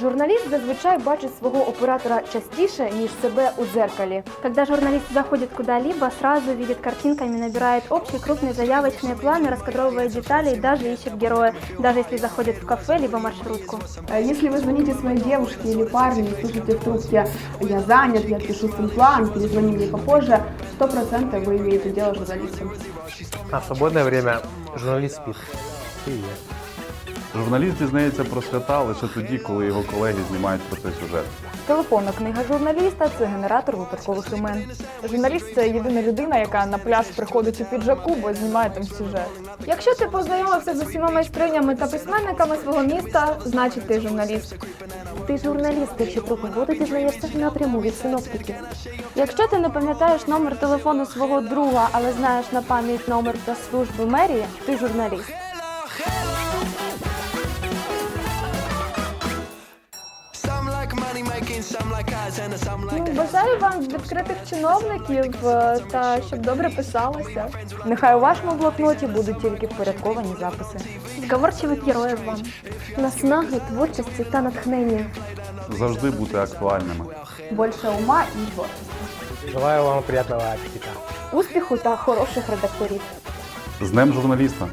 Журналіст зазвичай бачить свого оператора частіше, ніж себе у дзеркалі. Когда журналист заходит куда-либо, сразу видит картинками, набирает общие крупные заявочные планы, раскадровывает детали и даже ищет героя, даже если заходит в кафе либо маршрутку. Э, Если вы звоните своей девушке или парню и слышите в трубке «я занят, я пишу свой план, перезвони мне попозже», сто процентов вы имеете дело с журналистом. А в свободное время журналист спит. Привет. Журналіст дізнається про свята лише тоді, коли його колеги знімають про це сюжет. Телефонна книга журналіста це генератор випадкових імен. Журналіст це єдина людина, яка на пляж приходить у піджаку, бо знімає там сюжет. Якщо ти познайомився з усіма майстринями та письменниками свого міста, значить ти журналіст. Ти журналіст, якщо про погоду дізнаєшся напряму від синоптиків. Якщо ти не пам'ятаєш номер телефону свого друга, але знаєш на пам'ять номер та служби мерії, ти журналіст. Ну, бажаю вам відкритих чиновників е, та щоб добре писалося. Нехай у вашому блокноті будуть тільки впорядковані записи. Зговорчивих героїв вам. Наснаги, творчості та натхнення. Завжди бути актуальними. Больше ума и творчества. Желаю вам приятного аппетита. Успіху та хороших редакторів. З Днем журналіста!